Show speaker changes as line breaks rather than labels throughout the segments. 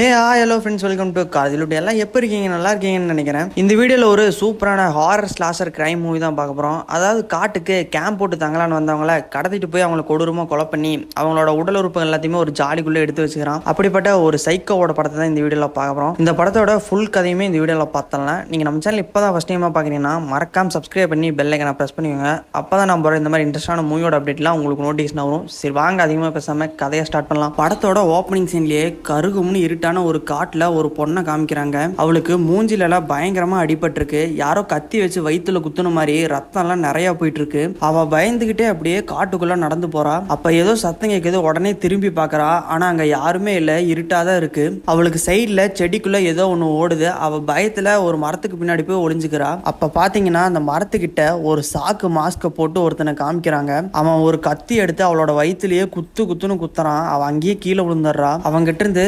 Hey ah hello friends welcome to காதிலுட்டு எல்லாம் எப்போ இருக்கீங்க? நல்லா இருக்கீங்கன்னு நினைக்கிறேன். இந்த வீடியோவில் ஒரு சூப்பரான ஹாரர் ஸ்லாசர் கிரைம் மூவி தான் பார்க்க போகிறோம் அதாவது காட்டுக்கு கேம்ப் போட்டு தங்கலான்னு வந்தவங்கள கடத்திட்டு போய் அவங்களை கொடூரமாக கொலை பண்ணி அவங்களோட உடல் உறுப்புகள் எல்லாத்தையுமே ஒரு ஜாலிக்குள்ளே எடுத்து வச்சுக்கிறான். அப்படிப்பட்ட ஒரு சைக்கோவோட படத்தை தான் இந்த வீடியோவில் பார்க்க போகிறோம் இந்த படத்தோட ஃபுல் கதையுமே இந்த வீடியோவில் பார்த்தலாம். நீங்கள் நம்ம சேனல் இப்போ தான் ஃபஸ்ட் டைமாக பார்க்குறீங்கன்னா மறக்காம சப்ஸ்கிரைப் பண்ணி பெல் ஐக்கனை ப்ரெஸ் பண்ணிக்கோங்க. அப்போ தான் நம்ம இந்த மாதிரி இன்ட்ரெஸ்டான மூவியோட அப்டேட்லாம் உங்களுக்கு நோட்டீஸ் வரும். சரி வாங்க அதிகமாக பேசாமல் கதையை ஸ்டார்ட் பண்ணலாம். படத்தோட ஓப்பனிங் சீன்லேயே கருகும்னு இருட்டான ஒரு காட்டில் ஒரு பொண்ணை காமிக்கிறாங்க. அவளுக்கு மூஞ்சிலெல்லாம் பயங்கரமாக அடிபட்டிருக்கு. யாரோ கத்தி வச்சு வயிற்றுல குத்துன மாதிரி ரத்தம் எல்லாம் நிறைய போயிட்டு இருக்கு பயந்துகிட்டே அப்படியே காட்டுக்குள்ளே நடந்து போறா. அப்போ ஏதோ சத்தம் கேட்குது உடனே திரும்பி பார்க்குறா ஆனால் அங்கே யாருமே இல்லை இருட்டாக தான் இருக்கு. அவளுக்கு சைடில் செடிக்குள்ளே ஏதோ ஒன்று ஓடுது. அவள் பயத்தில் ஒரு மரத்துக்கு பின்னாடி போய் ஒளிஞ்சுக்கிறா. அப்போ பார்த்தீங்கன்னா அந்த மரத்துக்கிட்ட ஒரு சாக்கு மாஸ்கை போட்டு ஒருத்தனை காமிக்கிறாங்க. அவன் ஒரு கத்தி எடுத்து அவளோட வயித்துலயே குத்து குத்துன்னு குத்துறான். அவன் அங்கேயே கீழே விழுந்துடுறா. அவங்கிட்ட இருந்து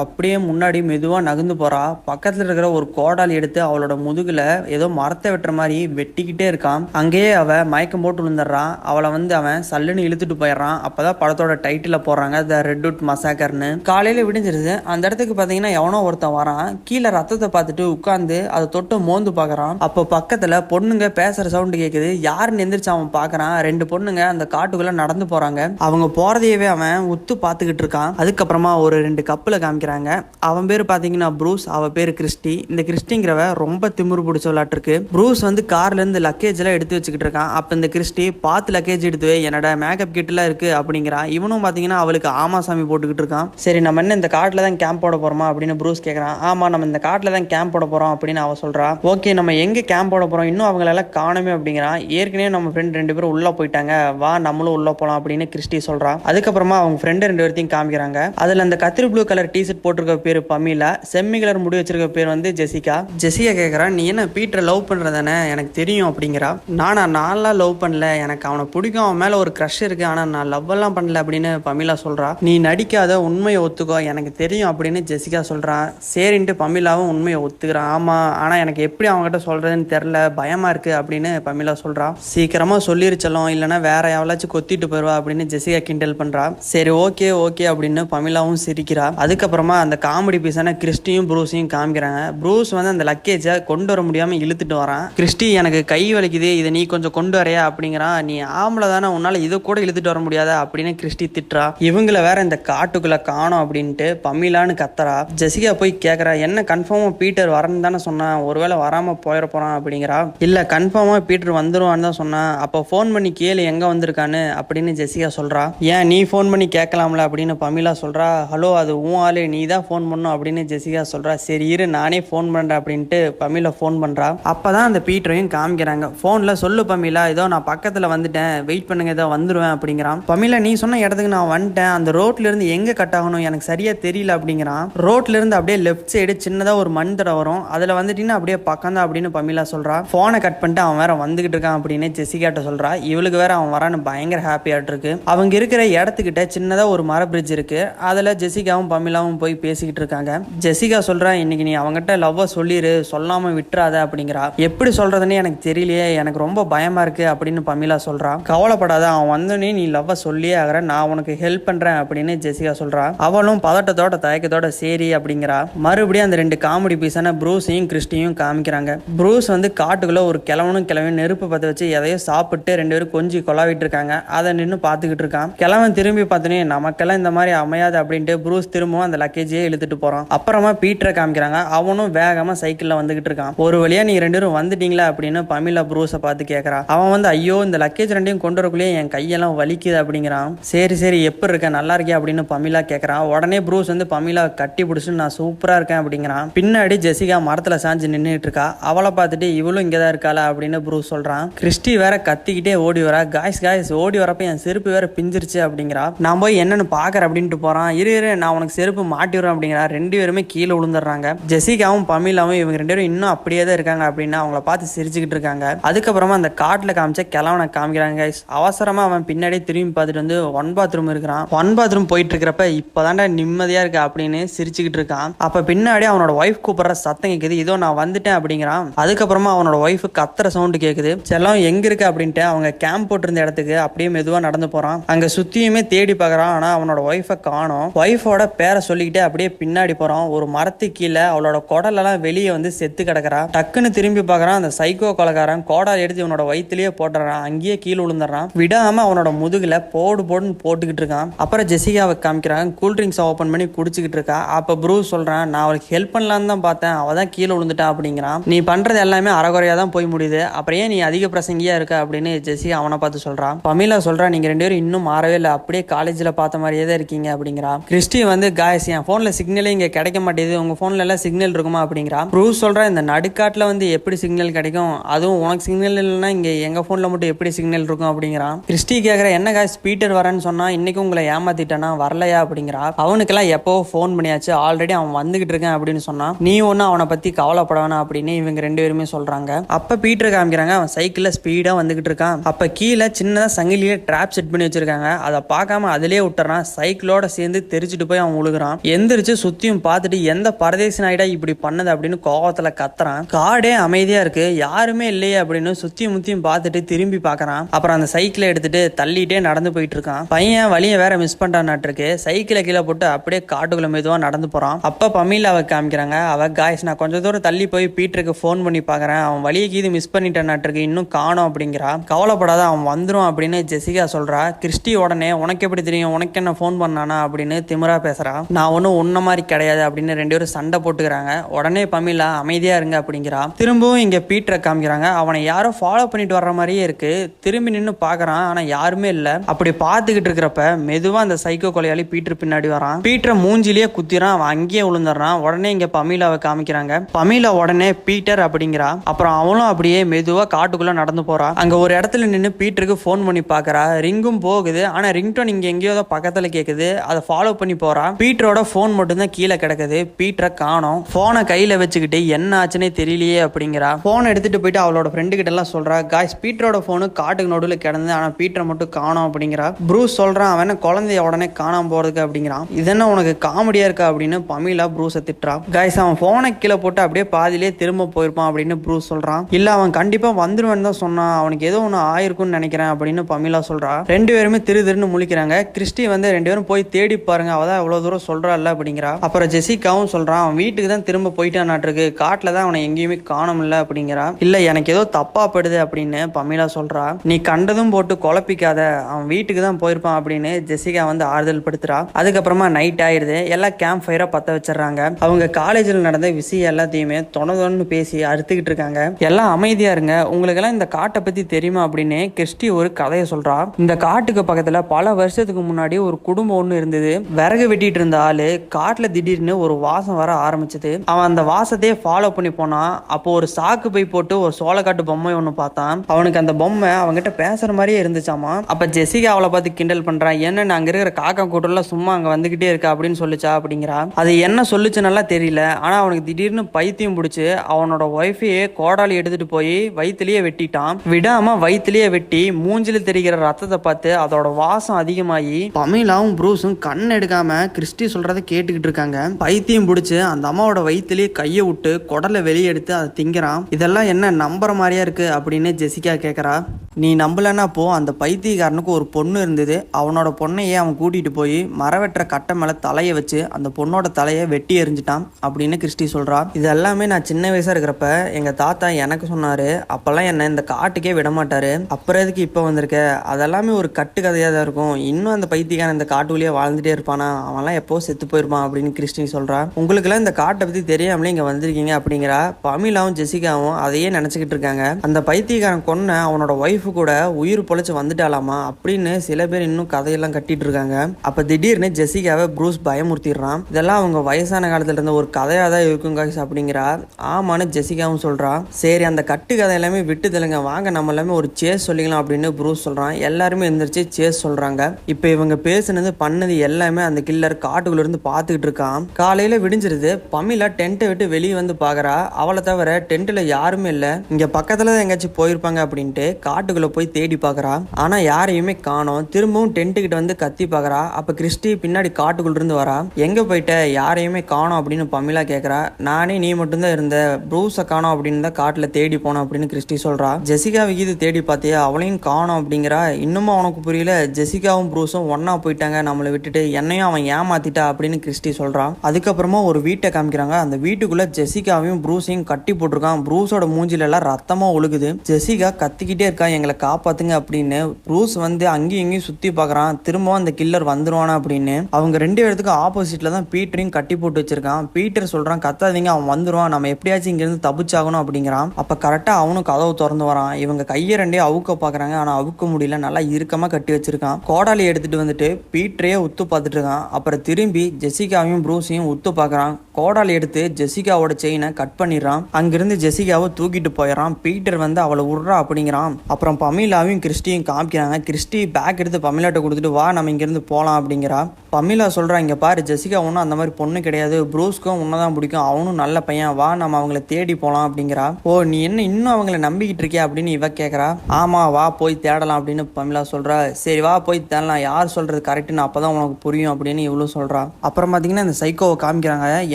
அப்படியே முன்னாடி மெதுவாக நகர்ந்து போகிறா பக்கத்தில் இருக்கிற ஒரு கோடால் எடுத்து அவளோட முதுகில் ஏதோ மரத்தை வெட்டுற மாதிரி வெட்டிக்கிட்டே இருக்கான். அங்கேயே அவள் மயக்கம் போட்டு விழுந்துடுறான் அவளை வந்து அவன் சல்லுன்னு இழுத்துட்டு போயிடுறான். அப்போதான் படத்தோட டைட்டில போடுறாங்க த ரெட் உட் மசாக்கர்னு. காலையில் விடிஞ்சிருது. அந்த இடத்துக்கு பார்த்தீங்கன்னா எவனோ ஒருத்தன் வரான். கீழே ரத்தத்தை பார்த்துட்டு உட்காந்து அதை தொட்டு மோந்து பார்க்குறான் அப்போ பக்கத்தில் பொண்ணுங்க பேசுகிற சவுண்டு கேட்குது யாருன்னு எந்திரிச்சு அவன் பார்க்கறான் ரெண்டு பொண்ணுங்க அந்த காட்டுக்குள்ளே நடந்து போகிறாங்க அவங்க போகிறதையவே அவன் உத்து பார்த்துக்கிட்டு இருக்கான். அதுக்கப்புறமா ஒரு ரெண்டு கப்பல் காமிக்கிறாங்க. அவன் பேர் பாத்தீங்கன்னா ப்ரூஸ் அவ பேர் கிறிஸ்டி. இந்த கிறிஸ்டிங்கிறவ ரொம்ப திமுரு பிடிச்ச விளாட்டுருக்கு ப்ரூஸ் வந்து கார்ல இருந்து லக்கேஜ் எல்லாம் எடுத்து வச்சுக்கிட்டு இருக்கான். அப்ப இந்த கிறிஸ்டி பார்த்து லக்கேஜ் எடுத்து என்னோட மேக்கப் கிட்டெல்லாம் இருக்கு அப்படிங்கிறான். இவனும் பாத்தீங்கன்னா அவளுக்கு ஆமா சாமி போட்டுக்கிட்டு இருக்கான். சரி நம்ம என்ன இந்த காட்டில் தான் கேம்ப் போட போகிறோமா அப்படின்னு ப்ரூஸ் கேட்குறான் ஆமா நம்ம இந்த காட்டில் தான் கேம்ப் போட போகிறோம் அப்படின்னு அவ சொல்கிறா ஓகே நம்ம எங்க கேம்ப் போட போகிறோம் இன்னும் அவங்களெல்லாம் காணுமே அப்படிங்கிறான். ஏற்கனவே நம்ம ஃப்ரெண்ட் ரெண்டு பேரும் உள்ளே போயிட்டாங்க. வா நம்மளும் உள்ளே போகலாம் அப்படின்னு கிறிஸ்டி சொல்றா. அதுக்கப்புறமா அவங்க ஃப்ரெண்டு ரெண்டு பேர்த்தையும் காமிக்கிறாங்க. அதில் அந்த கத்திரி ப்ளூ கலர் டிஷர்ட் போட்டிருக்க பேர் பமீலா. செம்மி கலர் முடி வச்சிருக்க பேர் வந்து ஜெசிகா. ஜெசிகா கேக்குறா நீ என்ன பீட்டரை லவ் பண்ணுறதானே எனக்கு தெரியும் அப்படிங்கிறா. நானா நான்லாம் லவ் பண்ணல. எனக்கு அவனை பிடிக்கும். அவன் மேலே ஒரு க்ரஷ் இருக்கு. ஆனால் நான் லவ் எல்லாம் பண்ணல அப்படின்னு பமீலா சொல்கிறா நீ நடிக்காத உண்மையை ஒத்துக்கோ. எனக்கு தெரியும் அப்படின்னு ஜெசிகா சொல்கிறான் சரின்ட்டு பமீலாவும் உண்மையை ஒத்துக்கிறான் ஆமாம் ஆனால் எனக்கு எப்படி அவங்ககிட்ட சொல்கிறதுன்னு தெரில பயமாக இருக்குது அப்படின்னு பமீலா சொல்கிறான் சீக்கிரமாக சொல்லிருச்சலும் இல்லைன்னா வேற எவ்வளாச்சும் கொத்திட்டு போயிடுவா அப்படின்னு ஜெசிகா கிண்டல் பண்ணுறா சரி ஓகே ஓகே அப்படின்னு பமிலாவும் சிரிக்கிறா. அது அதுக்கப்புறமா அந்த காமெடி பீஸான கிறிஸ்டியும் ப்ரூஸையும் காமிக்கிறாங்க. ப்ரூஸ் வந்து அந்த லக்கேஜை கொண்டு வர முடியாம இழுத்துட்டு வரான். கிறிஸ்டி எனக்கு கை வலிக்குது இதை நீ கொஞ்சம் கொண்டு வரையா அப்படிங்கிறான். நீ ஆம்பளை தானே உன்னால இதை கூட இழுத்துட்டு வர முடியாதா அப்படின்னு கிறிஸ்டி திட்டுறா. இவங்கள வேற இந்த காட்டுக்குள்ள காணோம் அப்படின்ட்டு பமிலான்னு கத்துறா. ஜெசிகா போய் கேக்குறா என்ன கன்ஃபார்மா பீட்டர் வரன்னு தானே சொன்னான் ஒருவேளை வராம போயிட போறான் அப்படிங்கிறா. இல்ல கன்ஃபார்மா பீட்டர் வந்துருவான்னு தான் சொன்னான் அப்போ ஃபோன் பண்ணி கேளு எங்க வந்திருக்கான்னு அப்படின்னு ஜெசிகா சொல்றா. ஏன் நீ ஃபோன் பண்ணி கேட்கலாம்ல அப்படின்னு பமிலா சொல்றா. ஹலோ அது உன் ஆளு நீ தான் ஃபோன் பண்ணும் அப்படின்னு ஜெசிகா சொல்றா. சரி இரு நானே ஃபோன் பண்ணுறேன் அப்படின்ட்டு பமிலா ஃபோன் பண்ணுறா அப்போ தான் அந்த பீட்டரையும் காமிக்கிறாங்க. ஃபோனில் சொல்லு பமிலா ஏதோ நான் பக்கத்தில் வந்துட்டேன். வெயிட் பண்ணுங்க ஏதோ வந்துடுவேன் அப்படிங்கிறான். பமிலா நீ சொன்ன இடத்துக்கு நான் வந்துட்டேன். அந்த ரோட்ல இருந்து எங்கே கட் ஆகணும்? எனக்கு சரியாக தெரியல அப்படிங்கிறான். ரோட்ல இருந்து அப்படியே லெஃப்ட் சைடு சின்னதாக ஒரு மண் தடவை வரும். அதில் வந்துட்டீங்கன்னா அப்படியே பக்கம் தான் அப்படின்னு பமிலா சொல்றா. ஃபோனை கட் பண்ணிட்டு அவன் வேற வந்துகிட்டு இருக்கான் அப்படின்னு ஜெசிகாட்ட சொல்கிறா இவளுக்கு வேற அவன் வரான்னு பயங்கர ஹாப்பியாட்டு இருக்கு அவங்க இருக்கிற இடத்துக்கிட்ட சின்னதாக ஒரு மர பிரிட்ஜ் இருக்கு. அதில் ஜெசிகாவும் பமிலாவும் போய் பேசிக்கிட்டு இருக்காங்க ஜெசிகா சொல்றா இன்னைக்கு நீ அவங்ககிட்ட லவ்வ சொல்லிரு சொல்லாம விட்டுறாத அப்படிங்கிறா. எப்படி சொல்றதுன்னு எனக்கு தெரியலையே எனக்கு ரொம்ப பயமா இருக்கு அப்படின்னு பமிலா சொல்றா. கவலைப்படாத அவன் வந்தோடனே நீ லவ் சொல்லியே ஆகிற நான் உனக்கு ஹெல்ப் பண்றேன் அப்படின்னு ஜெசிகா சொல்றா. அவளும் பதட்டத்தோட தயக்கத்தோட சரி அப்படிங்கிறா. மறுபடியும் அந்த ரெண்டு காமெடி பீஸான ப்ரூஸையும் கிறிஸ்டியும் காமிக்கிறாங்க. ப்ரூஸ் வந்து காட்டுக்குள்ள ஒரு கிழவனும் கிழவன் நெருப்பு பற்ற வச்சு எதையோ சாப்பிட்டு ரெண்டு பேரும் கொஞ்சி கொலாவிட்டு இருக்காங்க அதை நின்று பார்த்துக்கிட்டு இருக்கான். கிழவன் திரும்பி பார்த்தோன்னே நமக்கெல்லாம் இந்த மாதிரி அமையாது அப்படின்ட்டு ப்ரூஸ் திரும்பவும் அந்த லக்கேஜையே இழுத்துட்டு போறான். அப்புறமா பீட்டரை காமிக்கிறாங்க. அவனும் வேகமா சைக்கிள்ல வந்துகிட்டு இருக்கான். ஒரு வழியா நீங்க ரெண்டு பேரும் வந்துட்டீங்களா அப்படின்னு பமிலா ப்ரூஸை பார்த்து கேட்கறான் அவன் வந்து ஐயோ இந்த லக்கேஜ் ரெண்டையும் கொண்டு வரக்குள்ளேயே என் கையெல்லாம் வலிக்குது அப்படிங்கிறான். சரி சரி எப்படி இருக்க? நல்லா இருக்கியா? அப்படின்னு பமிலா கேட்குறான் உடனே ப்ரூஸ் வந்து பமிலா கட்டி பிடிச்சு நான் சூப்பரா இருக்கேன் அப்படிங்கிறான். பின்னாடி ஜெசிகா மரத்துல சாஞ்சு நின்றுட்டு இருக்கா. அவளை பார்த்துட்டு இவளும் இங்கதான் இருக்காளா? அப்படின்னு ப்ரூஸ் சொல்றான். கிறிஸ்டி வேற கத்திக்கிட்டே ஓடி வரா. காய்ஸ் காய்ஸ் ஓடி வரப்ப என் செருப்பு வேற பிஞ்சிருச்சு அப்படிங்கிறா. நான் போய் என்னன்னு பாக்குறேன் அப்படின்ட்டு போறான். இரு இரு நான் உனக்கு செருப்பு மாட்டி மாட்டிடுறோம் அப்படிங்கிறா ரெண்டு பேருமே கீழே விழுந்துடுறாங்க. ஜெசிகாவும் பமிலாவும் இவங்க ரெண்டு பேரும் இன்னும் அப்படியே தான் இருக்காங்க அப்படின்னு அவங்கள பார்த்து சிரிச்சுக்கிட்டு இருக்காங்க. அதுக்கப்புறமா அந்த காட்டில் காமிச்ச கிழவனை காமிக்கிறாங்க அவசரமா அவன் பின்னாடியே திரும்பி பார்த்துட்டு வந்து ஒன் பாத்ரூம் இருக்கிறான். ஒன் பாத்ரூம் போயிட்டு இருக்கிறப்ப இப்போதான்டா நிம்மதியா இருக்கு அப்படின்னு சிரிச்சுக்கிட்டு இருக்கான். அப்ப பின்னாடி அவனோட ஒய்ஃப் கூப்பிடுற சத்தம் கேக்குது இதோ நான் வந்துட்டேன் அப்படிங்கிறான். அதுக்கப்புறமா அவனோட ஒய்ஃப் கத்துற சவுண்டு கேக்குது. செல்லம் எங்க இருக்கு? அப்படின்ட்டு அவங்க கேம்ப் போட்டிருந்த இடத்துக்கு அப்படியே மெதுவா நடந்து போறான். அங்க சுத்தியுமே தேடி பார்க்கறான் ஆனா அவனோட ஒய்ஃபை காணும். ஒய்ஃபோட பேரை சொல்லிக்கிட்டே அப்படியே பின்னாடி போறான். ஒரு மரத்து கீழே அவளோட குடலெல்லாம் வெளியே வந்து செத்து கிடக்குறா டக்குன்னு திரும்பி பார்க்கறான். அந்த சைக்கோ கொலகாரன் கோடால் எடுத்து இவனோட வயிற்றுலயே போட்டுறான். அங்கேயே கீழே விழுந்துடுறான். விடாம அவனோட முதுகுல போடு போடுன்னு போட்டுக்கிட்டு இருக்கான். அப்புறம் ஜெசிகாவை காமிக்கிறாங்க கூல்ட்ரிங்க்ஸ் ஓப்பன் பண்ணி குடிச்சிக்கிட்டு இருக்கா. அப்ப ப்ரூ சொல்றான் நான் அவளுக்கு ஹெல்ப் பண்ணலான்னு தான் பார்த்தேன். அவள் தான் கீழே விழுந்துட்டா அப்படிங்கிறான். நீ பண்றது எல்லாமே அறகுறையா தான் போய் முடியுது. அப்புறம் ஏன் நீ அதிக பிரசங்கியா இருக்க? அப்படின்னு ஜெசிகா அவனை பார்த்து சொல்றான். பமீலா சொல்றான் நீங்க ரெண்டு பேரும் இன்னும் மாறவே இல்லை. அப்படியே காலேஜ்ல பார்த்த மாதிரியே தான் இருக்கீங்க அப்படிங்கிறான். கிறிஸ்டி வந்து காய்ஸ் என் ஃபோனில் சிக்னலே இங்கே கிடைக்க மாட்டேது உங்கள் ஃபோனில் எல்லாம் சிக்னல் இருக்குமா அப்படிங்கிறா. ப்ரூஃப் சொல்கிறேன் இந்த நடுக்காட்டில் வந்து எப்படி சிக்னல் கிடைக்கும்? அதுவும் உனக்கு சிக்னல் இல்லைன்னா இங்கே எங்கள் ஃபோனில் மட்டும் எப்படி சிக்னல் இருக்கும் அப்படிங்கிறான் கிறிஸ்டி கேட்குற என்ன காய்ஸ் பீட்டர் வரேன்னு சொன்னால் இன்றைக்கும் உங்களை ஏமாத்திட்டானா? வரலையா? அப்படிங்கிறா. அவனுக்கெல்லாம் எப்போ ஃபோன் பண்ணியாச்சு. ஆல்ரெடி அவன் வந்துகிட்டு இருக்கேன் அப்படின்னு சொன்னான் நீ ஒன்றும் அவனை பற்றி கவலைப்பட வேணாம் அப்படின்னு இவங்க ரெண்டு பேருமே சொல்கிறாங்க அப்போ பீட்டர் காமிக்கிறாங்க அவன் சைக்கிளில் ஸ்பீடாக வந்துகிட்டு இருக்கான். அப்போ கீழே சின்னதாக சங்கிலியே ட்ராப் செட் பண்ணி வச்சுருக்காங்க. அதை பார்க்காம அதிலே விட்டுறான். சைக்கிளோட சேர்ந்து தெரிச்சுட்டு போய் அவன் கொடுக்குறான் எந்திரிச்சு சுத்தியும் பார்த்துட்டு எந்த பரதேசி நாயிடா இப்படி பண்ணது? அப்படின்னு கோவத்துல கத்துறான். காடே அமைதியா இருக்கு யாருமே இல்லையே அப்படின்னு சுத்தியும் முத்தியும் பார்த்துட்டு திரும்பி பாக்குறான் அப்புறம் அந்த சைக்கிளை எடுத்துட்டு தள்ளிட்டே நடந்து போயிட்டு இருக்கான். பையன் வழியை வேற மிஸ் பண்ணிட்டான்ட்டு சைக்கிளை கீழே போட்டு அப்படியே காட்டுக்குள்ள மெதுவா நடந்து போறான். அப்ப பமிழ் அவ காமிக்கிறாங்க அவ காய்ஸ் நான் கொஞ்சம் தூரம் தள்ளி போய் பீட்டருக்கு ஃபோன் பண்ணி பாக்குறேன் அவன் வழியை கீது மிஸ் பண்ணிட்டான்ட்டு இன்னும் காணோம் அப்படிங்கிறா. கவலைப்படாத அவன் வந்துரும் அப்படின்னு ஜெசிகா சொல்றா. கிறிஸ்டி உடனே உனக்கு எப்படி தெரியும்? உனக்கு என்ன ஃபோன் பண்ணானா? அப்படின்னு திமிரா பேசுறா. நான் ஒன்றும் உன்ன மாதிரி கிடையாது அப்படின்னு ரெண்டு பேரும் சண்டை போட்டுக்கிறாங்க. உடனே பமிலா அமைதியாக இருங்க அப்படிங்கிறா. திரும்பவும் இங்கே பீட்டரை காமிக்கிறாங்க. அவனை யாரோ ஃபாலோ பண்ணிட்டு வர்ற மாதிரியே இருக்கு. திரும்பி நின்று பார்க்கறான் ஆனால் யாருமே இல்லை. அப்படி பார்த்துக்கிட்டு இருக்கிறப்ப மெதுவாக அந்த சைக்கோ கொலையாளி பீட்டர் பின்னாடி வரான். பீட்டரை மூஞ்சிலேயே குத்திரான் அவன் அங்கேயே விழுந்துடுறான் உடனே இங்கே பமீலாவை காமிக்கிறாங்க. பமீலா உடனே பீட்டர் அப்படிங்கிறா. அப்புறம் அவளும் அப்படியே மெதுவாக காட்டுக்குள்ள நடந்து போறா. அங்க ஒரு இடத்துல நின்று பீட்டருக்கு ஃபோன் பண்ணி பார்க்குறா ரிங்கும் போகுது ஆனா ரிங்டோன் இங்க எங்கேயோ தான் பக்கத்துல கேக்குது. அதை ஃபாலோ பண்ணி போறா. பீட்டரோட ஃபோன் மட்டும்தான் கீழே கிடக்குது. பீட்டரை காணோம். ஃபோனை கையில் வச்சுக்கிட்டு என்ன ஆச்சுன்னே தெரியலையே அப்படிங்கிறா. ஃபோனை எடுத்துட்டு போயிட்டு அவளோட ஃப்ரெண்டு கிட்ட எல்லாம் சொல்றா காய்ஸ் பீட்டரோட ஃபோனு காட்டுக்கு நடுவில் கிடந்து ஆனால் பீட்டரை மட்டும் காணோம் அப்படிங்கிறா. ப்ரூஸ் சொல்கிறான் அவன் குழந்தைய உடனே காணாம போறதுக்கு அப்படிங்கிறான். இது என்ன உனக்கு காமெடியா இருக்கா? அப்படின்னு பமிலா ப்ரூஸை திட்டுறா. காய்ஸ் அவன் ஃபோனை கீழே போட்டு அப்படியே பாதிலே திரும்ப போயிருப்பான் அப்படின்னு ப்ரூஸ் சொல்றான். இல்ல அவன் கண்டிப்பா வந்துருவேன்னு தான் சொன்னான். அவனுக்கு ஏதோ ஒன்று ஆயிருக்கும்னு நினைக்கிறேன் அப்படின்னு பமிலா சொல்றா. ரெண்டு பேருமே திரு திருன்னு முழிக்கிறாங்க. கிறிஸ்டி வந்து ரெண்டு பேரும் போய் தேடி பாருங்க அவ தான் தூரம் சொல்கிறாள் அப்படிங்கிறா. அப்புறம் ஜெசிகாவும் சொல்றான் அவன் வீட்டுக்கு தான் திரும்ப போயிட்டானாட்டிருக்கு காட்டில் தான் அவனை எங்கேயுமே காணமில்ல அப்படிங்கிறா. இல்ல எனக்கு ஏதோ தப்பாப்படுது அப்படின்னு பமீலா சொல்றா. நீ கண்டதும் போட்டு குழப்பிக்காத. அவன் வீட்டுக்கு தான் போயிருப்பான் அப்படின்னு ஜெசிகா வந்து ஆறுதல் படுத்துறா. அதுக்கப்புறமா நைட் ஆயிடுது எல்லாம் கேம்ப் ஃபயரா பத்த வச்சிடறாங்க. அவங்க காலேஜில் நடந்த விஷயம் எல்லாத்தையுமே தொணதொன்னு பேசி அறுத்துக்கிட்டு இருக்காங்க. எல்லாம் அமைதியா இருங்க. உங்களுக்கெல்லாம் இந்த காட்டை பத்தி தெரியுமா? அப்படின்னு கிறிஸ்டி ஒரு கதையை சொல்றா. இந்த காட்டுக்கு பக்கத்துல பல வருஷத்துக்கு முன்னாடி ஒரு குடும்பம் ஒன்று இருந்தது. விறகு வெட்டிட்டு இருந்த ஆளு காட்டில் திடீர்னு ஒரு வாசம் வர ஆரம்பிச்சது. அவன் அந்த வாசத்தையே ஃபாலோ பண்ணி போனான் அப்போ ஒரு சாக்கு பை போட்டு ஒரு சோளக்காட்டு பொம்மை ஒன்று பார்த்தான். அவனுக்கு அந்த பொம்மை அவன்கிட்ட பேசுற மாதிரியே இருந்துச்சாமா? அப்ப ஜெசிகா அவளை பார்த்து கிண்டல் பண்றான் என்ன அங்க இருக்கிற காக்கா கூட்டம்லாம் சும்மா அங்க வந்துகிட்டே இருக்கா? அப்படின்னு சொல்லிச்சா அப்படிங்கிறா. அது என்ன சொல்லுச்சு நல்லா தெரியல. ஆனா அவனுக்கு திடீர்னு பைத்தியம் பிடிச்சு அவனோட ஒய்ஃபையே கோடாலி எடுத்துட்டு போய் வயிற்றுலயே வெட்டிட்டான். விடாம வயிற்றுலயே வெட்டி மூஞ்சில தெரிகிற ரத்தத்தை பார்த்து அதோட வாசம் அதிகமாகி பமீலாவும் ப்ரூஸும் கண் எடுக்காம கிறிஸ்டி சொல்றதை கேட்டுக்கிட்டு இருக்காங்க. பைத்தியம் பிடிச்சு அந்த அம்மாவோட வயிற்றுலயே கையை விட்டு குடலை வெளியே எடுத்து அதை திங்கிறான். இதெல்லாம் என்ன நம்புற மாதிரியா இருக்கு அப்படின்னு ஜெசிகா கேட்குறா நீ நம்பலன்னா போ அந்த பைத்தியக்காரனுக்கு ஒரு பொண்ணு இருந்தது. அவனோட பொண்ணையே அவன் கூட்டிட்டு போய் மரவெட்டுற கட்டை மேலே தலையை வச்சு அந்த பொண்ணோட தலையை வெட்டி எறிஞ்சிட்டான் அப்படின்னு கிறிஸ்டி சொல்றா. இது எல்லாமே நான் சின்ன வயசாக இருக்கிறப்ப எங்கள் தாத்தா எனக்கு சொன்னாரு. அப்போல்லாம் என்னை இந்த காட்டுக்கே விட மாட்டாரு. அப்புறம் எதுக்கு இப்போ வந்திருக்க? அதெல்லாமே ஒரு கட்டு கதையாக தான் இருக்கும். இன்னும் அந்த பைத்தியக்காரன் இந்த காட்டுக்குள்ளேயே வாழ்ந்துட்டே இருப்பானா? அவன்லாம் எப்போ செத்து போயிருமா அப்படின்னு கிறிஸ்டின் சொல்றா. உங்களுக்குலாம் இந்த காட்டை பத்தி தெரியாமலே இங்க வந்திருக்கீங்க அப்படிங்கிறா. பமிலாவும் ஜெசிகாவும் அதையே நினைச்சுக்கிட்டு இருக்காங்க. அந்த பைத்தியக்காரன் கொன்ன அவனோட ஒய்ஃப் கூட உயிர் பொழைச்சு வந்துட்டாலாமா அப்படின்னு சில பேர் இன்னும் கதையெல்லாம் கட்டிட்டு இருக்காங்க. அப்ப திடீர்னு ஜெசிகாவை ப்ரூஸ் பயமுறுத்திடுறான். இதெல்லாம் அவங்க வயசான காலத்துல இருந்த ஒரு கதையா தான் இருக்கும் காய்ஸ் அப்படிங்கிறா. ஆமான்னு ஜெசிகாவும் சொல்றா. சரி அந்த கட்டு கதை எல்லாமே விட்டு தெலுங்க வாங்க நம்ம எல்லாமே ஒரு சேஸ் சொல்லிக்கலாம் அப்படின்னு ப்ரூஸ் சொல்றான். எல்லாருமே எந்திரிச்சு சேஸ் சொல்றாங்க. இப்போ இவங்க பேசுனது பண்ணது எல்லாமே அந்த கில்லர் காட்டுக்குள்ள இருந்து பார்த்துக்கிட்டு இருக்கான். காலையில விடிஞ்சிருது. பமிலா டென்ட்டை விட்டு வெளியே வந்து பாக்குறா. அவளை தவிர டென்ட்ல யாருமே இல்ல. இங்க பக்கத்துல தான் எங்கேயாச்சும் போயிருப்பாங்க அப்படின்ட்டு காட்டுக்குள்ள போய் தேடி பார்க்கறா ஆனா யாரையுமே காணோம். திரும்பவும் டென்ட் கிட்ட வந்து கத்தி பார்க்குறா அப்ப கிறிஸ்டி பின்னாடி காட்டுக்குள்ள இருந்து வரா. எங்க போயிட்ட? யாரையுமே காணோம் அப்படின்னு பமிலா கேக்குறா. நானே நீ மட்டும்தான் இருந்த. ப்ரூஸை காணோம் அப்படின்னு தான் காட்டுல தேடி போனோம் அப்படின்னு கிறிஸ்டி சொல்றா. ஜெசிகா விகிது தேடி பார்த்தியா அவளையும் காணோம் அப்படிங்கிறா. இன்னுமும் அவனுக்கு புரியல. ஜெசிகாவும் ப்ரூஸும் ஒன்றா போயிட்டாங்க. நம்மளை விட்டுட்டு என்னையும் அவன் ஏமாத்திட்டா அப்படின்னு கிறிஸ்டி சொல்றான் அதுக்கப்புறமா ஒரு வீட்டை காமிக்கிறாங்க. அந்த வீட்டுக்குள்ள ஜெசிகாவையும் ப்ரூஸையும் கட்டி போட்டிருக்கான். ப்ரூஸோட மூஞ்சில எல்லாம் ரத்தமா ஒழுகுது. ஜெசிகா கத்திக்கிட்டே இருக்கா. எங்களை காப்பாத்துங்க அப்படின்னு ப்ரூஸ் வந்து அங்கேயும் இங்கேயும் சுத்தி பார்க்குறான். திரும்பவும் அந்த கில்லர் வந்துருவானா அப்படின்னு அவங்க ரெண்டு பேர்த்துக்கு ஆப்போசிட்ல தான் பீட்டரையும் கட்டி போட்டு வச்சிருக்கான். பீட்டர் சொல்றான் கத்தாதீங்க அவன் வந்துருவான். நம்ம எப்படியாச்சும் இங்க இருந்து தப்பிச்சாகணும் அப்படிங்கிறான். அப்ப கரெக்டா அவனும் கதவு திறந்து வரான். இவங்க கையை ரெண்டே அவுக்க பாக்குறாங்க ஆனா அவுக்க முடியல. நல்லா இறுக்கமா கட்டி வச்சிருக்கான். கோடாலி எடுத்துட்டு வந்துட்டு பீட்டரையே உத்து பார்த்துட்டு இருக்கான். அப்புறம் திரும்பி ஜெசிகாவையும் ப்ரூஸையும் உத்து பார்க்குறான். கோடால் எடுத்து ஜெசிகாவோட செயினை கட் பண்ணிடுறான். அங்கிருந்து ஜெசிகாவை தூக்கிட்டு போயிடறான். பீட்டர் வந்து அவளை விட்றா அப்படிங்கிறான். அப்புறம் பமிலாவையும் கிறிஸ்டியும் காமிக்கிறாங்க. கிறிஸ்டி பேக் எடுத்து பமிலாட்ட கொடுத்துட்டு வா நம்ம இங்கிருந்து போகலாம் அப்படிங்கிறா. பமிலா சொல்கிறா இங்கே பாரு ஜெசிகா ஒன்றும் அந்த மாதிரி பொண்ணு கிடையாது. ப்ரூஸ்க்கும் உன்னதான் பிடிக்கும். அவனும் நல்ல பையன். வா நம்ம அவங்கள தேடி போகலாம் அப்படிங்கிறா. ஓ நீ என்ன இன்னும் அவங்கள நம்பிக்கிட்டு இருக்கியா? அப்படின்னு இவ கேட்குறா ஆமா வா போய் தேடலாம் அப்படின்னு பமிலா சொல்கிறா சரி வா போய் தேடலாம். யார் சொல்கிறது கரெக்டுன்னு அப்பதான் உனக்கு புரியும் அப்படின்னு இவ்வளோ சொல்கிறான் அப்புறம் பார்த்தீங்கன்னா இந்த சைக்கோவை காமிக்கிறாங்க.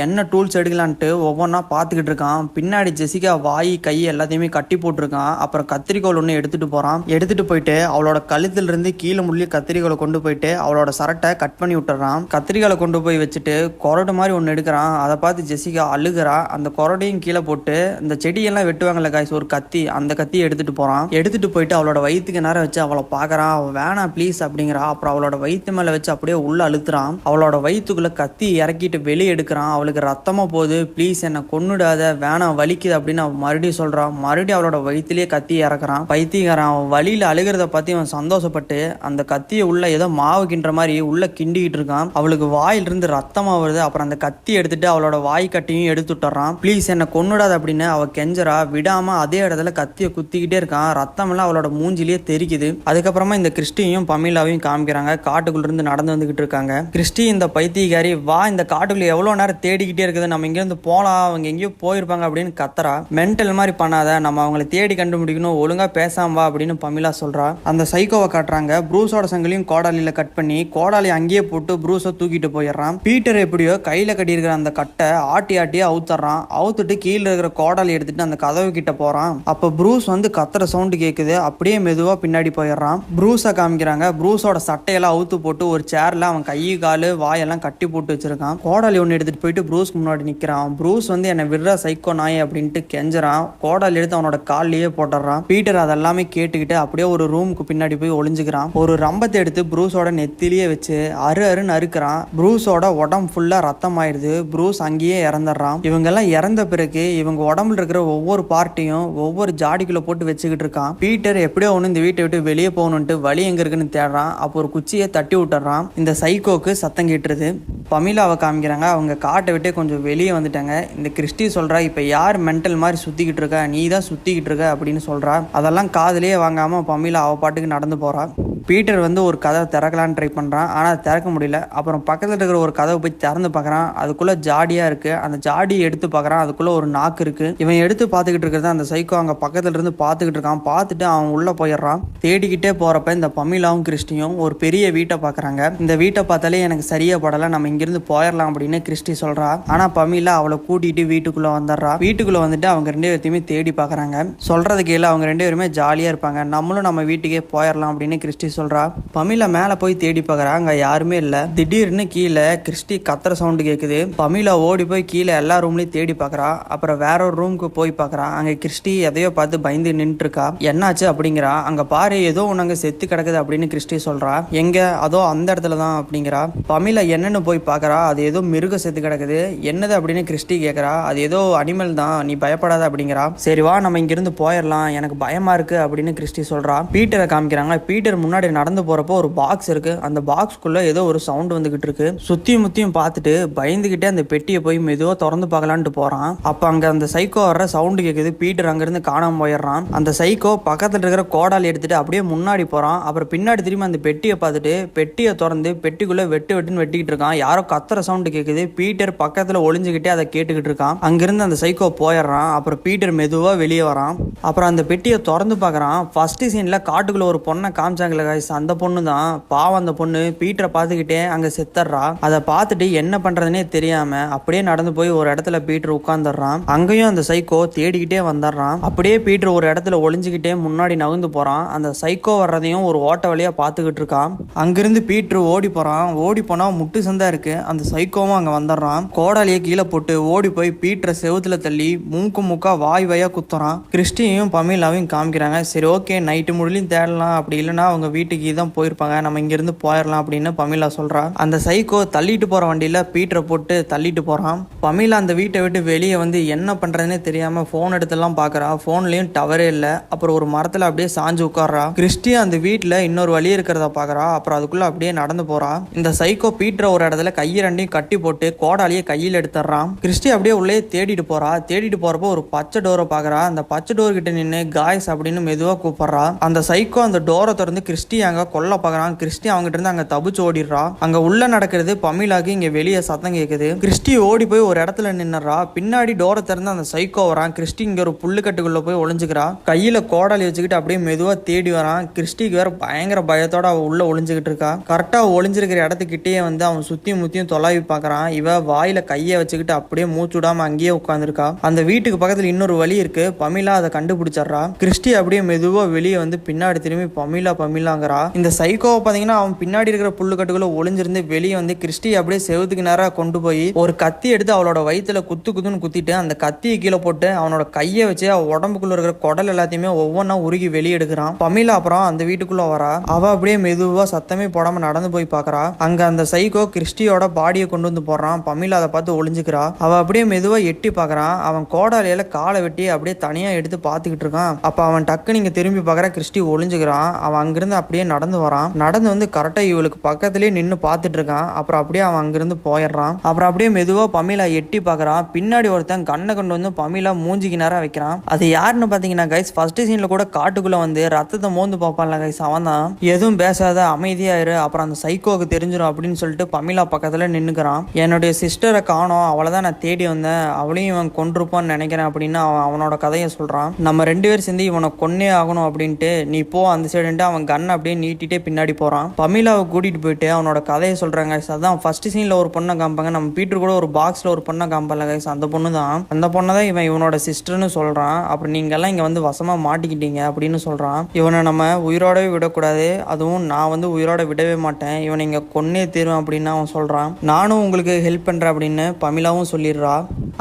என்ன டூல்ஸ் எடுக்கலான்ட்டு ஒவ்வொன்றா பார்த்துக்கிட்டு இருக்கான். பின்னாடி ஜெசிகா வாய் கை எல்லாத்தையுமே கட்டி போட்டிருக்கான். அப்புறம் கத்திரிக்கோல் ஒன்று எடுத்துகிட்டு போகிறான் எடுத்துட்டு போயிட்டு அவளோட கழுத்துலேருந்து கீழே முள்ளி கத்திரிக்கோளை கொண்டு போயிட்டு அவளோட சரட்டை கட் பண்ணி விட்டுறான். கத்திரிக்கோளை கொண்டு போய் வச்சுட்டு கொரடு மாதிரி ஒன்று எடுக்கிறான். அதை பார்த்து ஜெசிகா அழுகிறா. அந்த கொரடையும் கீழே போட்டு இந்த செடியெல்லாம் வெட்டுவாங்கல்ல காய்ஸ் ஒரு கத்தி. அந்த கத்தியை எடுத்துட்டு போகிறான் எடுத்துட்டு போயிட்டு அவளோட வயிற்றுக்கு நேரம் வச்சு அவளை பார்க்குறான் அவள் வேணாம் ப்ளீஸ் அப்படிங்கிறா. அப்புறம் அவளோட வயிற்று மேலே வச்சு அப்படியே உள்ள அழுத்துறான். அவளோட வயிற்றுக்குள்ள கத்தி இறக்கிட்டு வெளியே எடுக்கிறான். அவளுக்கு ரத்தமாக போகுது. ப்ளீஸ் என்னை கொண்டுடாத வேணாம் வலிக்குது அப்படின்னு அவன் மறுபடியும் சொல்கிறான் மறுபடியும் அவளோட வயிற்றுலேயே கத்தி இறக்குறான். பைத்தியக்காரன் அவன் வழியில் அழுகிறத பற்றி அவன் சந்தோஷப்பட்டு அந்த கத்தியை உள்ளே ஏதோ மாவு கிண்டுற மாதிரி உள்ளே கிண்டிக்கிட்டு இருக்கான். அவளுக்கு வாயிலிருந்து ரத்தமாக வருது. அப்புறம் அந்த கத்தி எடுத்துட்டு அவளோட வாய் கட்டியும் எடுத்து விட்டுறான். ப்ளீஸ் என்னை கொண்டுடாத அப்படின்னு அவள் கெஞ்சரா விடாமல் அதே இடத்துல கத்தியை குத்திக்கிட்டே இருக்கான். ரத்தமெல்லாம் அவளோட மூஞ்சிலேயே தெரிக்குது. அதுக்கப்புறமா இந்த கிறிஸ்டியும் பமீலாவையும் காமிக்கிறாங்க. காட்டுக்குள்ள இருந்து நடந்து வந்துகிட்டு இருக்காங்க. கிறிஸ்டி இந்த பைத்தியகாரி வா இந்த காட்டுக்குள்ள எவ்வளோ நேரம் தேடிக்கிட்டே இருக்குது? நம்ம இங்கேருந்து போகலாம் அவங்க எங்கேயோ போயிருப்பாங்க அப்படின்னு கத்துறா. மென்டல் மாதிரி பண்ணாத நம்ம அவங்கள தேடி கண்டுபிடிக்கணும் ஒழுங்கா பேசாம வா அப்படின்னு பமிலா சொல்றா. அந்த சைக்கோவை காட்டுறாங்க. ப்ரூஸோட சங்கிலியும் கோடாலியில கட் பண்ணி கோடாலி அங்கேயே போட்டு ப்ரூஸை தூக்கிட்டு போயிடுறான். பீட்டர் எப்படியோ கையில் கட்டியிருக்கிற அந்த கட்டை ஆட்டி ஆட்டியே அவுத்துறான். அவுத்துட்டு கீழே இருக்கிற கோடாலி எடுத்துட்டு அந்த கதவு கிட்ட போறான். அப்போ ப்ரூஸ் வந்து கத்துற சவுண்டு கேட்குது அப்படியே மெதுவாக பின்னாடி போயிடுறான். ப்ரூஸை காமிக்கிறாங்க. ப்ரூஸோட சட்டையெல்லாம் அவுத்து போட்டு ஒரு சேரில் அவன் கை காலு எல்லாம் கட்டி போட்டு வச்சிருக்கான். கோடாலி ஒன்று எடுத்துட்டு போயிட்டு ப்ரூஸ்க்கு முன்னாடி நிற்கிறான் ப்ரூஸ் வந்து என்னை விடுற சைக்கோ நாய் அப்படின்ட்டு கெஞ்சறான். கோடாலி எடுத்து அவனோட கால்லயே போட்டுறான். பீட்டர் அதெல்லாமே கேட்டுக்கிட்டு அப்படியே ஒரு ரூமுக்கு பின்னாடி போய் ஒளிஞ்சுக்கிறான். ஒரு ரம்பத்தை எடுத்து ப்ரூஸோட நெத்திலேயே வச்சு அரு அருன்னு அறுக்கிறான் ப்ரூஸோட உடம்பு ஃபுல்லாக ரத்தம் ஆயிடுது ப்ரூஸ் அங்கேயே இறந்துடுறான். இவங்கெல்லாம் இறந்த பிறகு இவங்க உடம்புல இருக்கிற ஒவ்வொரு பார்ட்டையும் ஒவ்வொரு ஜாடிக்குள்ள போட்டு வச்சுக்கிட்டு இருக்கான். பீட்டர் எப்படியோ ஒன்று இந்த வீட்டை விட்டு வெளியே போகணுன்ட்டு வழி எங்க இருக்குன்னு தேடுறான். அப்போ ஒரு குச்சியை தட்டி விட்டுறான். இந்த சைக்கோக்கு சத்தம் கேட்டு கேட்டுருது பமிலாவை காமிக்கிறாங்க. அவங்க காட்டை விட்டு கொஞ்சம் வெளியே வந்துட்டாங்க. இந்த கிறிஸ்டி சொல்கிறா இப்போ யார் மென்டல் மாதிரி சுற்றிக்கிட்டு இருக்கா? நீ தான் சுற்றிக்கிட்டு இருக்க அப்படின்னு சொல்கிறா அதெல்லாம் காதுலயே வாங்காமல் பமிலா அவ பாட்டுக்கு நடந்து போறா. பீட்டர் வந்து ஒரு கதவை திறக்கலான்னு ட்ரை பண்ணுறான் ஆனால் திறக்க முடியல. அப்புறம் பக்கத்தில் இருக்கிற ஒரு கதவை போய் திறந்து பார்க்குறான் அதுக்குள்ளே ஜாடியாக இருக்குது அந்த ஜாடியை எடுத்து பார்க்குறான் அதுக்குள்ளே ஒரு நாக்கு இருக்குது இவன் எடுத்து பார்த்துக்கிட்டு இருக்கிறத அந்த சைக்கோ அங்கே பக்கத்தில் இருந்து பார்த்துக்கிட்டு இருக்கான். பார்த்துட்டு அவன் உள்ளே போயிடுறான். தேடிக்கிட்டே போகிறப்ப இந்த பமிலாவும் கிறிஸ்டியும் ஒரு பெரிய வீட்டை பார்க்குறாங்க இந்த வீட்டை பார்த்தாலே எனக்கு சரியாக படலை நம்ம இங்கிருந்து போயிடலாம் அப்படின்னு கிறிஸ்டி சொல்றா. ஆனா பமிலா அவளை கூட்டிட்டு வீட்டுக்குள்ள வந்துடுறா. வீட்டுக்குள்ள வந்துட்டு அவங்க ரெண்டு பேர்த்தையுமே தேடி பாக்குறாங்க. சொல்றது கீழ அவங்க ரெண்டு பேருமே ஜாலியா இருப்பாங்க. நம்மளும் நம்ம வீட்டுக்கே போயிடலாம் அப்படின்னு கிறிஸ்டி சொல்றா. பமிலா மேல போய் தேடி பாக்குறா. அங்க யாருமே இல்ல. திடீர்னு கீழே கிறிஸ்டி கத்துற சவுண்டு கேக்குது. பமிலா ஓடி போய் கீழே எல்லா ரூம்லயும் தேடி பாக்குறா. அப்புறம் வேற ஒரு ரூமுக்கு போய் பாக்குறா. அங்க கிறிஸ்டி எதையோ பார்த்து பயந்து நின்று இருக்கா என்னாச்சு அப்படிங்கிறா. அங்க பாரு ஏதோ ஒன்று அங்க செத்து கிடக்குது அப்படின்னு கிறிஸ்டி சொல்றா. எங்க? அதோ அந்த இடத்துல தான் அப்படிங்கிறா. பமில என்னென்னு போய் பார்க்கறா அது ஏதோ மிருக செத்து கிடக்குது. என்னது அப்படின்னு கிறிஸ்டி கேட்குறா அது ஏதோ அனிமல் தான் நீ பயப்படாத அப்படிங்கிறா. சரி வா நம்ம இங்கிருந்து போயிடலாம் எனக்கு பயமா இருக்கு அப்படின்னு கிறிஸ்டி சொல்றா. பீட்டரை காமிக்கிறாங்க பீட்டர் முன்னாடி நடந்து போறப்போ ஒரு பாக்ஸ் இருக்கு. அந்த பாக்ஸ்க்குள்ள ஏதோ ஒரு சவுண்ட் வந்துகிட்டு இருக்கு. சுத்தியும் முத்தியும் பார்த்துட்டு பயந்துகிட்டே அந்த பெட்டியை போய் மெதுவா திறந்து பார்க்கலான்ட்டு போறான். அப்ப அங்க அந்த சைக்கோ வர்ற சவுண்டு கேக்குது. பீட்டர் அங்கிருந்து காணாம போயிடுறான். அந்த சைக்கோ பக்கத்துல இருக்கிற கோடாலி எடுத்துட்டு அப்படியே முன்னாடி போறான். அப்புறம் பின்னாடி திரும்பி அந்த பெட்டியை பார்த்துட்டு பெட்டியை திறந்து பெட்டிக்குள்ள வெட்டு வெட்டுன்னு கட்டிக்கிட்டு இருக்கான். யாரோ கத்துற சவுண்டு கேக்குது. பீட்டர் பக்கத்துல ஒளிஞ்சுக்கிட்டே அதை கேட்டுக்கிட்டு இருக்கான். அங்கிருந்து அந்த சைக்கோ போயிடுறான். அப்புறம் பீட்டர் மெதுவா வெளியே வரான். அப்புறம் அந்த பெட்டியை திறந்து பார்க்குறான். ஃபர்ஸ்ட் சீன்ல காட்டுக்குள்ள ஒரு பொண்ணை காமிச்சாங்களே காய்ஸ் அந்த பொண்ணு தான். பாவம் அந்த பொண்ணு. பீட்டரை பார்த்துக்கிட்டே அங்க செத்தர்றா அதை பார்த்துட்டு என்ன பண்ணுறதுனே தெரியாம அப்படியே நடந்து போய் ஒரு இடத்துல பீட்டர் உட்காந்துடுறான் அங்கேயும் அந்த சைக்கோ தேடிக்கிட்டே வந்துடுறான். அப்படியே பீட்டர் ஒரு இடத்துல ஒளிஞ்சுக்கிட்டே முன்னாடி நகர்ந்து போறான். அந்த சைக்கோ வர்றதையும் ஒரு ஓட்ட வழியா பார்த்துக்கிட்டு இருக்கான். அங்கிருந்து பீட்டர் ஓடி போறான். ஓடி போனா முட்டு சந்தா இருக்கு. அந்த சைக்கோவும் அங்க வந்துடுறான். கோடாலியை கீழே போட்டு ஓடி போய் பீட்டரை செவுத்துல தள்ளி மூக்கு மூக்கா வாய் வாயா குத்துறான். கிறிஸ்டியையும் பமீலாவையும் காமிக்கிறாங்க. சரி ஓகே நைட்டு முடிலையும் தேடலாம். அப்படி இல்லைன்னா அவங்க வீட்டுக்கு தான் போயிருப்பாங்க. நம்ம இங்கிருந்து போயிடலாம் அப்படின்னு பமீலா சொல்றா. அந்த சைக்கோ தள்ளிட்டு போற வண்டியில பீட்டரை போட்டு தள்ளிட்டு போறான். பமீலா அந்த வீட்டை விட்டு வெளியே வந்து என்ன பண்றதுனே தெரியாம போன் எடுத்தெல்லாம் பாக்குறா. போன்லயும் டவரே இல்ல. அப்புறம் ஒரு மரத்துல அப்படியே சாஞ்சு உட்கார்றா. கிறிஸ்டி அந்த வீட்டுல இன்னொரு வழி இருக்கிறத பாக்குறா. அப்புறம் அதுக்குள்ள அப்படியே நடந்து போறா. இந்த சைக்கோ பீட்டரை ஒரு இடத்துல கையை ரெண்டையும் கட்டி போட்டு கோடாலியை கையில் எடுத்துடுறான். கிறிஸ்டி அப்படியே உள்ளே தேடிட்டு போறா. தேடிட்டு போறப்போ ஒரு பச்சை டோரை பாக்குறா அந்த பச்சை டோர் கிட்ட நின்று காய்ஸ் அப்படின்னு மெதுவா கூப்பிடுறா. அந்த சைக்கோ அந்த டோரை திறந்து கிறிஸ்டி அங்க கொல்ல பாக்குறான் கிறிஸ்டி அவங்ககிட்ட இருந்து அங்க தப்பிச்சு ஓடிடுறா. அங்க உள்ள நடக்கிறது பமிலாக்கு இங்க வெளியே சத்தம் கேக்குது. கிறிஸ்டி ஓடி போய் ஒரு இடத்துல நின்னுறா பின்னாடி டோரை திறந்து அந்த சைக்கோ வரான். கிறிஸ்டி இங்க ஒரு புல்லுக்கட்டுக்குள்ள போய் ஒளிஞ்சுக்கிறா. கையில கோடாலி வச்சுக்கிட்டு அப்படியே மெதுவா தேடி வரான். கிறிஸ்டிக்கு வேற பயங்கர பயத்தோட அவ உள்ள ஒளிஞ்சுக்கிட்டு இருக்கா. கரெக்டா ஒளிஞ்சிருக்கிற இடத்துக்கிட்டே வந்து அவன் சுத்தியும் முத்தியும் தொலாவி பாக்குறான். இவ வாயில கையை வச்சுக்கிட்டு அப்படியே மூச்சு விடாம அங்கேயே உட்காந்துருக்கா அந்த வீட்டுக்கு பக்கத்துல இன்னொரு வழி இருக்கு. பமிலா அதை கண்டுபிடிச்சிடுறா. கிறிஸ்டி அப்படியே மெதுவா வெளியே வந்து பின்னாடி திரும்பி பமிலா பமிலாங்கிறா. இந்த சைக்கோவை பாத்தீங்கன்னா அவன் பின்னாடி இருக்கிற புல்லுக்கட்டுக்குள்ள ஒளிஞ்சிருந்து வெளியே வந்து கிறிஸ்டி அப்படியே செவத்துக்கு நேரா கொண்டு போய் ஒரு கத்தி எடுத்து அவளோட வயிற்றுல குத்து குத்துன்னு குத்திட்டு அந்த கத்தியை கீழே போட்டு அவனோட கையை வச்சு அவன் உடம்புக்குள்ள இருக்கிற குடல் எல்லாத்தையுமே ஒவ்வொன்றா உருகி வெளியே எடுக்கிறான். பமிலா அப்புறம் அந்த வீட்டுக்குள்ள வரா. அவ அப்படியே மெதுவா சத்தமே போடாம நடந்து போய் பார்க்கறா அங்க அந்த சைக்கோ கிறிஸ்டியோட பாடியை கொண்டு வந்து போடுறான். பமிலா அதை பார்த்து ஒளிஞ்சுக்கிறா. அவ அப்படியே மெதுவா எட்டி பாக்குறான் அவன் கோடாலியில காலை வெட்டி அப்படியே தனியா எடுத்து பார்த்துக்கிட்டு இருக்கான். அப்ப அவன் டக்கு நீங்க திரும்பி பார்க்கற கிறிஸ்டி ஒளிஞ்சுக்கிறான். அவன் அங்கிருந்து அப்படியே நடந்து வரான். நடந்து வந்து கரெக்டா இவளுக்கு பக்கத்துலயே நின்னு பார்த்துட்டு இருக்கான். அப்புறம் அப்படியே அவன் அங்கிருந்து போயிடுறான். அப்புறம் அப்படியே மெதுவா பமிலா எட்டி பாக்குறான் பின்னாடி ஒருத்தன் கண்ணை கொண்டு வந்து பமிலா மூஞ்சிக்கு நேரம் வைக்கிறான். அது யாருன்னு பாத்தீங்கன்னா கைஸ் ஃபர்ஸ்ட் சீன்ல கூட காட்டுக்குள்ள வந்து ரத்தத்தை மோந்து பார்ப்பான்ல கைஸ் அவன் தான் எதுவும் பேசாத அமைதியாயிரு அப்புறம் அந்த சைக்கோவுக்கு தெரிஞ்சிடும் அப்படின்னு சொல்லிட்டு பமிலா பக்கத்தில் நின்றுக்கிறான் என்னுடைய சிஸ்டரை காணோம். அவளை தான் நான் தேடி வந்தேன். அவளையும் இவன் கொண்டிருப்பான்னு நினைக்கிறேன் அப்படின்னு அவன் அவனோட கதையை சொல்கிறான் நம்ம ரெண்டு பேரும் சேர்ந்து இவனை கொன்னே ஆகணும் அப்படின்ட்டு நீ போ அந்த சைடுன்ட்டு அவன் கன் அப்படியே நீட்டிட்டே பின்னாடி போகிறான் பமிலாவை கூட்டிட்டு போயிட்டு அவனோட கதையை சொல்கிறாங்க அதான் ஃபர்ஸ்ட் சீனில் ஒரு பொண்ணை காமிப்பாங்க. நம்ம பீட்டர் கூட ஒரு பாக்ஸில் ஒரு பொண்ணை காமிப்பாங்க கைஸ் அந்த பொண்ணு தான். அந்த பொண்ணை தான் இவன் இவனோட சிஸ்டர்னு சொல்கிறான் அப்புறம் நீங்கள்லாம் இங்கே வந்து வசமாக மாட்டிக்கிட்டீங்க அப்படின்னு சொல்கிறான் இவனை நம்ம உயிரோடவே விடக்கூடாது. அதுவும் நான் வந்து உயிரோட விடவே மாட்டேன். இவனை இங்கே கொன்னே தீருவேன் அப்படின்னு அவன் சொல்கிறான் நானும் உங்களுக்கு ஹெல்ப் பண்ணுறேன் அப்படின்னு பமிலாவும் சொல்லிடுறா.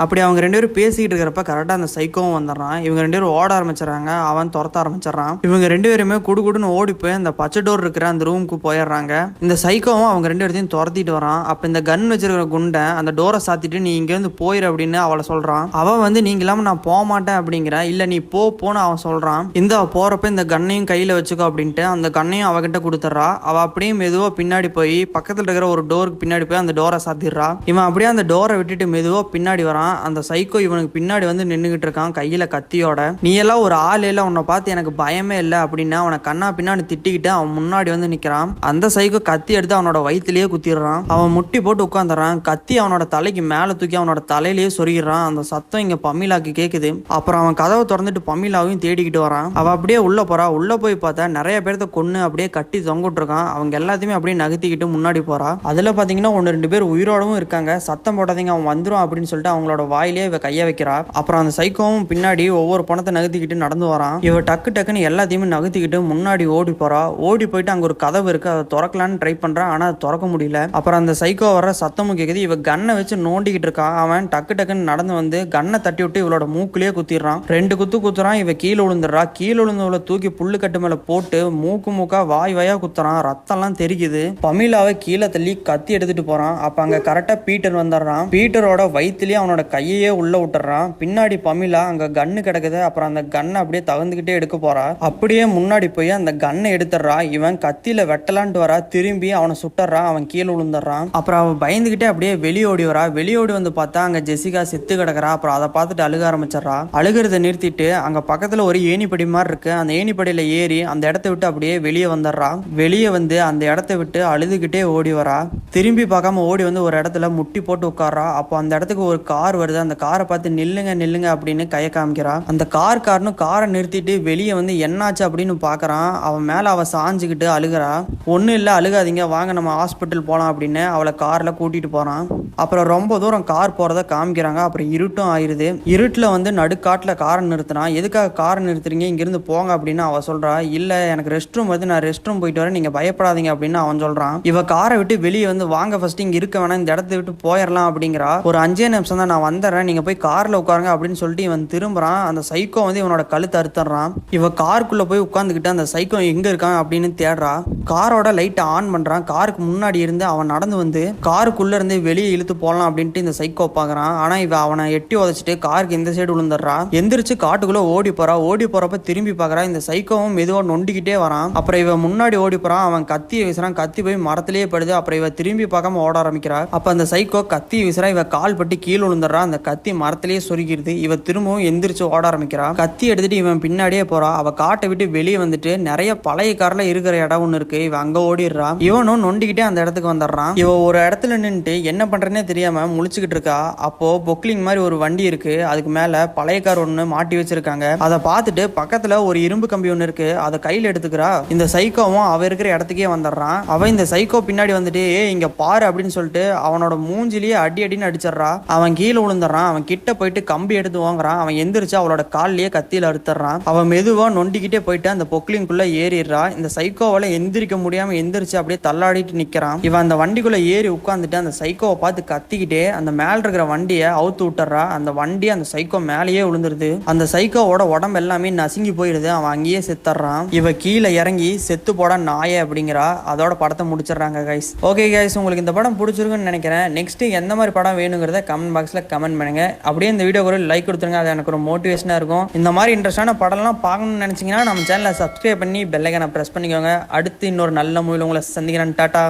அப்படி அவங்க ரெண்டு பேரும் பேசிக்கிட்டு இருக்கிறப்ப கரெக்டாக அந்த சைக்கோவும் வந்துடுறான். இவங்க ரெண்டு பேரும் ஓட ஆரம்பிச்சிடறாங்க அவன் துரத்த ஆரம்பிச்சிடறான். இவங்க ரெண்டு பேருமே குடு குடுன்னு ஓடி போய் அந்த பச்சை டோர் இருக்கிற அந்த ரூமுக்கு போயிடுறாங்க. இந்த சைக்கோவும் அவங்க ரெண்டு பேர்த்தையும் துரத்திட்டு வரான். அப்போ இந்த கன் வச்சிருக்கிற குண்டை அந்த டோரை சாத்திட்டு நீ இங்கேருந்து போயிரு அப்படின்னு அவளை சொல்கிறான் அவன் வந்து நீங்க இல்லாமல் நான் போக மாட்டேன் அப்படிங்கிற இல்லை நீ போ போன்னு அவன் சொல்கிறான் இந்த போகிறப்ப இந்த கண்ணையும் கையில் வச்சுக்கோ அப்படின்ட்டு அந்த கண்ணையும் அவகிட்ட கொடுத்துட்றா. அவள் அப்படியே மெதுவாக பின்னாடி போய் பக்கத்தில் இருக்கிற ஒரு டோருக்கு பின்னாடி போய் அந்த டோரை சாத்திடுறா. இவன் அப்படியே அந்த டோரை விட்டுட்டு மெதுவாக பின்னாடி வரான். அந்த சைக்கோ இவனுக்கு பின்னாடி வந்து நின்றுகிட்டு இருக்கான் கையில் கத்தியோட. நீ எல்லாம் ஒரு ஆள் இல்லை உன்னை பார்த்து எனக்கு பயமே இல்லை அப்படின்னா அவனை கண்ணா பின்னாடி திட்டிக்கிட்டு அவன் முன்னாடி வந்து நிற்கிறான் அந்த சைக்கோ கத்தி எடுத்து அவனோட வயிற்றுலேயே குத்திடுறான். அவன் முட்டி போட்டு உட்காந்துறான் கத்தி அவனோட தலைக்கு மேலே தூக்கி அவனோட தலையிலேயே சொருகிறான் அந்த சத்தம் இங்கே பம்மிலாக்கு கேட்குது அப்புறம் அவன் கதவை திறந்துட்டு பமிலாவையும் தேடிக்கிட்டு வரான். அவள் அப்படியே உள்ள போறா. உள்ள போய் பார்த்தா நிறைய பேர்த்த கொன்று அப்படியே கட்டி தொங்கிட்டு இருக்கான் அவங்க எல்லாத்தையுமே அப்படியே நகர்த்திக்கிட்டு முன்னாடி போறா. அதில் பார்த்தீங்கன்னா ஒன்று ரெண்டு பேர் உயிரோடவும் இருக்காங்க. சத்தம் போடாதீங்க அவன் வந்துரும் அப்படின்னு சொல்லிட்டு அவங்களோட வாயிலே இவ கையை வைக்கிறா. அப்புறம் அந்த சைக்கோவும் பின்னாடி ஒவ்வொரு பணத்தை நகர்த்திக்கிட்டு நடந்து வரான். இவ டக்கு டக்குன்னு எல்லாத்தையுமே நகர்த்திக்கிட்டு முன்னாடி ஓடி போறா. ஓடி போயிட்டு அங்கே ஒரு கதவு இருக்கு அதை திறக்கலான்னு ட்ரை பண்றான் ஆனால் அது திறக்க முடியல. அப்புறம் அந்த சைக்கோ வர சத்தமும் கேக்குது. இவ கன்னை வச்சு நோண்டிக்கிட்டு இருக்கா. அவன் டக்கு டக்குன்னு நடந்து வந்து கன்னை தட்டி விட்டு இவளோட மூக்குலயே குத்திடுறான். ரெண்டு குத்து குத்துறான் இவ கீழே விழுந்துடுறா. கீழே விழுந்தவளை தூக்கி புல்லு கட்டு மேல போட்டு மூக்கு மூக்கா வாய் வாயா குத்துறான். ரத்தம்லாம் தெரிக்குது. பமிலாவை கீழே தள்ளி கத்தி எடுத்துட்டு போறான். அப்ப அங்க கரெக்டா பீட்டர் வந்துடுறான். பீட்டரோட வயிற்றுலயே அவனோட கையையே உள்ள விட்டுறான் பின்னாடி பமிலா அங்க கன்னு கிடக்குது. அப்புறம் அந்த கன்னை அப்படியே தகுந்துக்கிட்டே எடுக்க போறா. அப்படியே முன்னாடி போய் அந்த கன்னை எடுத்துடுறா. இவன் கத்தியில வெட்டலான்ட்டு வரா. திரும்பி அவனை சுட்டுறான் அவன் கீழே விழுந்துடுறான். அப்புறம் அவன் பயந்துகிட்டே அப்படியே வெளியே ஓடி வரா. வெளியே ஓடி வந்து பார்த்தா அங்க ஜெசிகா செத்து கிடக்குறா. அப்புறம் அதை பார்த்துட்டு அழுக ஆரம்பிச்சிடறா. அழுகிறத நிறுத்திட்டு அங்க பக்கத்துல ஒரு ஏணிப்படி மாதிரி இருக்கு. அந்த ஏணிப்படியில ஏறி அந்த இடத்த விட்டு அப்படியே வெளியே வந்துடுறா. வெளியே வந்து அந்த இடத்த விட்டு அழுதுகிட்டே ஓடி வரா. திரும்பி பார்க்காம ஓடி வந்து ஒரு இடத்துல முட்டி போட்டு உட்கார்றா. அப்போ அந்த இடத்துக்கு ஒரு கார் வருது. அந்த காரை பார்த்து நில்லுங்க நில்லுங்க அப்படின்னு கையை காமிக்கிறா. அந்த கார் காரனும் காரை நிறுத்திட்டு வெளியே வந்து என்னாச்சு அப்படின்னு பார்க்குறான். அவன் மேலே அவள் சாஞ்சுக்கிட்டு அழுகிறா. ஒன்றும் இல்லை அழுகாதீங்க. வாங்க நம்ம ஹாஸ்பிட்டல் போகலாம் அப்படின்னு அவளை காரில் கூட்டிகிட்டு போகிறான் அப்புறம் ரொம்ப தூரம் கார் போகிறத காமிக்கிறாங்க. அப்புறம் இருட்டும் ஆயிடுது இருட்டில் வந்து நடுக்காட்டில் காரை நிறுத்தினான் எதுக்காக காரை நிறுத்துறீங்க? இங்கேருந்து போங்க அப்படின்னு அவள் சொல்கிறா இல்லை எனக்கு ரெஸ்ட் ரூம் வந்து நான் ரெஸ்ட் ரூம் போயிட்டு வரேன். நீங்கள் பயப்படாதீங்க அப்படின்னு அவன் சொல்கிறான் இவ காரை விட்டு வெளியே வந்து வாங்க ஃபர்ஸ்ட் இங்கே இருக்க வேணாம் இந்த இடத்த விட்டு போயிடலாம் அப்படிங்கிறா. ஒரு அஞ்சே நிமிஷம் தான் நான் வந்துடுறேன் நீங்கள் போய் காரில் உட்காருங்க அப்படின்னு சொல்லிட்டு இவன் திரும்புறான். அந்த சைக்கோ வந்து இவனோட கழுத்து அறுத்துறான் இவன் காருக்குள்ளே போய் உட்காந்துக்கிட்டு அந்த சைக்கோ எங்கே இருக்கான் அப்படின்னு தேடுறா. காரோட லைட்டை ஆன் பண்ணுறான் காருக்கு முன்னாடி இருந்து அவன் நடந்து வந்து காருக்குள்ளே இருந்து வெளியே இழுத்து போகலாம் அப்படின்ட்டு இந்த சைக்கோ பார்க்குறான் ஆனால் இவன் அவனை எட்டி உதச்சிட்டு காருக்கு இந்த சைடு விழுந்துடுறா எந்திரிச்சு காட்டுக்குள்ளே ஓடி போகிறா ஓடி போகிறப்ப திரும்பி பார்க்குறா இந்த சைக்கோவும் மெதுவாக நொண்டிக்கிட்டே வரான். அப்புறம் இவன் முன்னாடி ஓடி போகிறான் அவன் கத்தி வீசுறான். கத்தி போய் மரத்திலேயே படுது. அப்புறம் இவ திரும்பி பார்க்காம ஓட ஆரம்பிக்கிறா அப்போ அந்த சைக்கோ கத்தி வீசுறா இவ கால் பட்டு கீழே விழுந்துடுறா. அந்த கத்தி மரத்திலேயே சொருகிருது இவ திரும்பவும் எந்திரிச்சு ஓட ஆரம்பிக்கிறா. கத்தி எடுத்துட்டு இவன் பின்னாடியே போறா. அவ காட்டை விட்டு வெளியே வந்துட்டு நிறைய பழைய கார்ல இருக்கிற இடம் ஒன்று இருக்கு. இவன் அங்க ஓடிடுறா. இவனும் நொண்டிக்கிட்டே அந்த இடத்துக்கு வந்துடுறான். இவ ஒரு இடத்துல நின்றுட்டு என்ன பண்றேனே தெரியாம முழிச்சுக்கிட்டு இருக்கா. அப்போ பொக்லிங் மாதிரி ஒரு வண்டி இருக்கு. அதுக்கு மேல பழைய கார் ஒன்று மாட்டி வச்சிருக்காங்க. அதை பார்த்துட்டு பக்கத்துல ஒரு இரும்பு கம்பி ஒன்று இருக்கு. அதை கையில எடுத்துக்கிறா. இந்த சைக்கோவும் அவ இருக்கிற இடத்துக்கே வந்துடுறான். அவன் இந்த சைக்கோ பின்னாடி வந்துட்டு ஏ இங்க பாரு அப்படின்னு சொல்லிட்டு அவனோட மூஞ்சிலேயே அடி அடின்னு அடிச்சிடுறா. அவன் கீழே விழுந்துடுறான். அவன் கிட்ட போயிட்டு கம்பி எடுத்து வாங்குறான். அவன் எந்திரிச்சு அவளோட கால்லயே கத்தியில அறுத்துறான் அவன் மெதுவா நொண்டிக்கிட்டே போயிட்டு அந்த பொக்லிங்குள்ள ஏறிடுறா. இந்த சைக்கோவால எந்திரிக்க முடியாம எந்திரிச்சு அப்படியே தள்ளாடிட்டு நிக்கிறான். இவன் அந்த வண்டிக்குள்ள ஏறி உட்காந்துட்டு அந்த சைக்கோவை பார்த்து கத்திக்கிட்டே அந்த மேல இருக்கிற வண்டியை அவுத்து விட்டுறா அந்த வண்டி அந்த சைக்கோ மேலேயே விழுந்துருது. அந்த சைக்கோவோட உடம்பு எல்லாமே நசுங்கி போயிடுது அவன் அங்கேயே செத்துறான் இவ கீழே இறங்கி செத்து போட நாய அப்படிங்கிறா. அதோட படத்தை முடிச்சிடுறாங்க கைஸ் ஓகே கைஸ் உங்களுக்கு இந்த படம் பிடிச்சிருக்குன்னு நினைக்கிறேன். நெக்ஸ்ட்டு எந்த மாதிரி படம் வேணுங்கிறத கமெண்ட் பாக்ஸில் கமெண்ட் பண்ணுங்கள் அப்படியே இந்த வீடியோ ஒரு லைக் கொடுத்துருங்க. அது எனக்கு ஒரு மோட்டிவேஷனாக இருக்கும். இந்த மாதிரி இன்ட்ரெஸ்டான படம்லாம் பார்க்கணும்னு நினச்சிங்கன்னா நம்ம சேனலை சப்ஸ்கிரைப் பண்ணி பெல்லைக்கான ப்ரெஸ் பண்ணிக்கோங்க. அடுத்து இன்னொரு நல்ல மூவியில் உங்களை சந்திக்கிறேன். டாட்டா